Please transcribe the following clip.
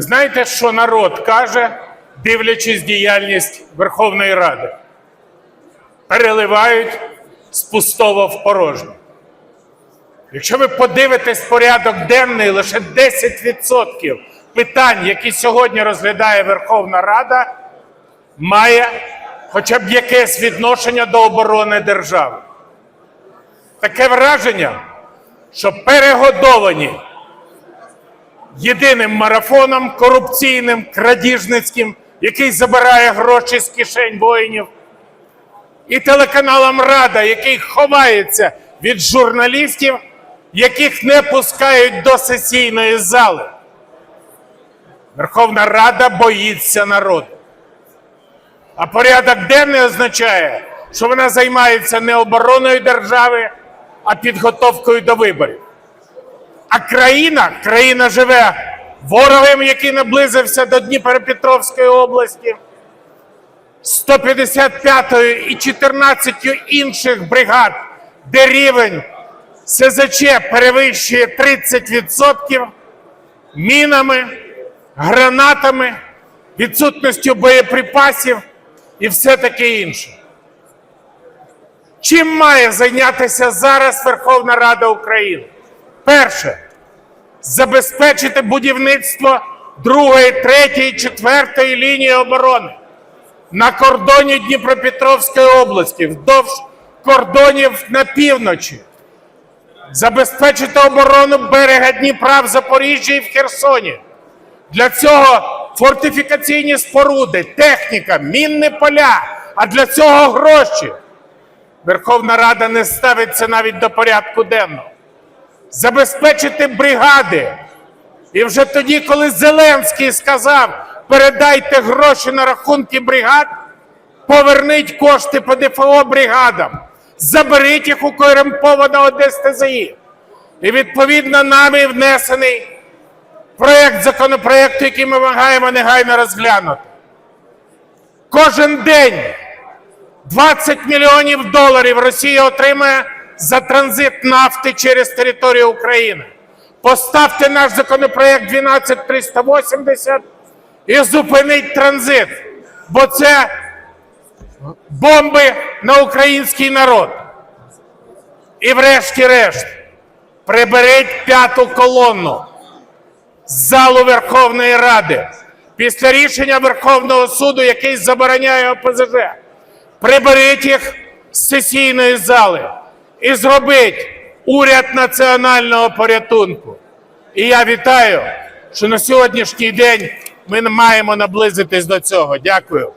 Знаєте, що народ каже, дивлячись діяльність Верховної Ради? Переливають з пустого в порожнє. Якщо ви подивитесь порядок денний, лише 10% питань, які сьогодні розглядає Верховна Рада, має хоча б якесь відношення до оборони держави. Таке враження, що перегодовані єдиним марафоном корупційним, крадіжницьким, який забирає гроші з кишень воїнів, і телеканалом Рада, який ховається від журналістів, яких не пускають до сесійної зали. Верховна Рада боїться народу. А порядок денний означає, що вона займається не обороною держави, а підготовкою до виборів. А країна, країна живе ворогом, який наблизився до Дніпропетровської області, 155 і 14 інших бригад, де рівень СЗЧ перевищує 30%, мінами, гранатами, відсутністю боєприпасів і все таке інше. Чим має зайнятися зараз Верховна Рада України? Перше забезпечити будівництво другої, третьої, четвертої лінії оборони на кордоні Дніпропетровської області, вдовж кордонів на півночі, забезпечити оборону берега Дніпра в Запоріжжі і в Херсоні. Для цього фортифікаційні споруди, техніка, мінні поля, а для цього гроші. Верховна Рада не ставиться навіть до порядку денного. Забезпечити бригади. І вже тоді, коли Зеленський сказав, передайте гроші на рахунки бригад, поверніть кошти по ДФО бригадам, заберіть їх у корумпованого ДСТЗІ. І відповідно нами внесений проєкт законопроекту, який ми вимагаємо негайно розглянути. Кожен день 20 мільйонів доларів Росія отримає за транзит нафти через територію України. Поставте наш законопроект 12380 і зупиніть транзит, бо це бомби на український народ. І врешті-решт, приберіть п'яту колонну з залу Верховної Ради після рішення Верховного суду, який забороняє ОПЗЖ. Приберіть їх з сесійної зали і зробить уряд національного порятунку. І я вітаю, що на сьогоднішній день ми маємо наблизитись до цього. Дякую.